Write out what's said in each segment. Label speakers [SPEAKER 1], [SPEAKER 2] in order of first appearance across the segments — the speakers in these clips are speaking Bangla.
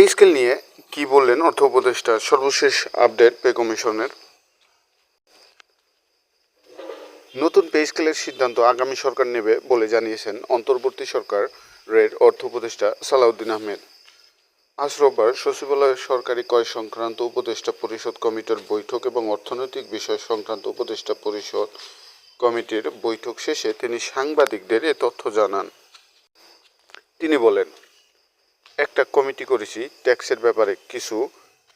[SPEAKER 1] পে স্কেল নিয়ে কি বললেন অর্থ উপদেষ্টা? সর্বশেষ আপডেট পে কমিশনের। নতুন পে স্কেলের সিদ্ধান্ত আগামী সরকার নেবে বলে জানিয়েছেন অন্তর্বর্তী সরকারের অর্থ উপদেষ্টা সালাউদ্দিন আহমেদ। আজ রোববার সচিবালয়ের সরকারি কয় সংক্রান্ত উপদেষ্টা পরিষদ কমিটির বৈঠক এবং অর্থনৈতিক বিষয় সংক্রান্ত উপদেষ্টা পরিষদ কমিটির বৈঠক শেষে তিনি সাংবাদিকদের এ তথ্য জানান। তিনি বলেন একটা কমিটি করেছি ট্যাক্সের ব্যাপারে কিছু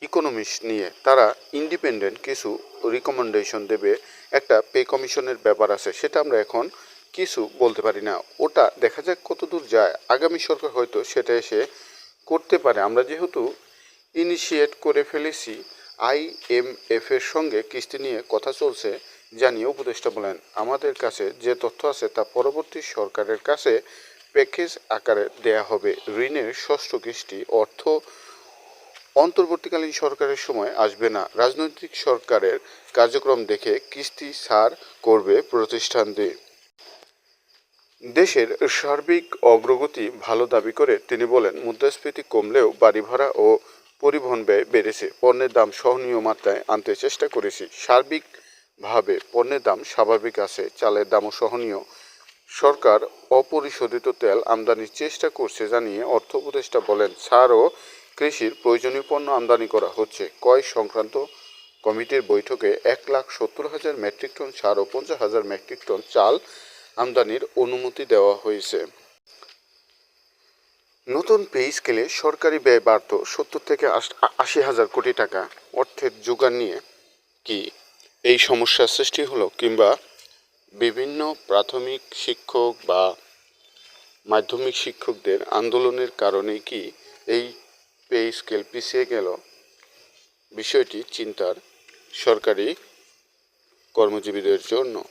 [SPEAKER 1] ইকোনমিস্ট নিয়ে। তারা ইন্ডিপেন্ডেন্ট কিছু রিকমেন্ডেশন দেবে। একটা পে কমিশনের ব্যাপার আছে, সেটা আমরা এখন কিছু বলতে পারি না। ওটা দেখা যাক কতদূর যায়। আগামী সরকার হয়তো সেটা এসে করতে পারে। আমরা যেহেতু ইনিশিয়েট করে ফেলেছি আইএমএফ এর সঙ্গে কিস্তি নিয়ে কথা চলছে, জানিয়ে উপদেষ্টা বলেন, আমাদের কাছে যে তথ্য আছে তা পরবর্তী সরকারের কাছে প্যাকেজ আকারে দেয়া হবে। ঋণের ষষ্ঠ কিস্তি অর্থ অন্তর্বর্তীকালীন সরকারের সময় আসবে না। রাজনৈতিক সরকারের কার্যক্রম দেখে কিস্তি ছাড় করবে প্রতিষ্ঠানটি। দেশের সার্বিক অগ্রগতি ভালো দাবি করে তিনি বলেন, মুদ্রাস্ফীতি কমলেও বাড়ি ভাড়া ও পরিবহন ব্যয় বেড়েছে। পণ্যের দাম সহনীয় মাত্রায় আনতে চেষ্টা করেছি। সার্বিকভাবে পণ্যের দাম স্বাভাবিক আছে, চালের দামও সহনীয়। সরকার অপরিশোধিত তেল আমদানির চেষ্টা করছে জানিয়ে অর্থ উপদেষ্টা বলেন ছাড় ও কৃষির প্রয়োজনীয় পণ্য আমদানি করা হচ্ছে। কয় সংক্রান্ত কমিটির বৈঠকে এক লাখ সত্তর হাজার মেট্রিক টন সার ও পঞ্চাশ হাজার মেট্রিক টন চাল আমদানির অনুমতি দেওয়া হয়েছে। নতুন পে স্কেলে সরকারি ব্যয় বাড়ত সত্তর থেকে আশি হাজার কোটি টাকা। অর্থের যোগান নিয়ে কি এই সমস্যার সৃষ্টি হলো কিংবা বিভিন্ন প্রাথমিক শিক্ষক বা মাধ্যমিক শিক্ষকদের আন্দোলনের কারণে কি এই পে স্কেল পিছিয়ে গেল? বিষয়টি চিন্তার সরকারি কর্মজীবীদের জন্য।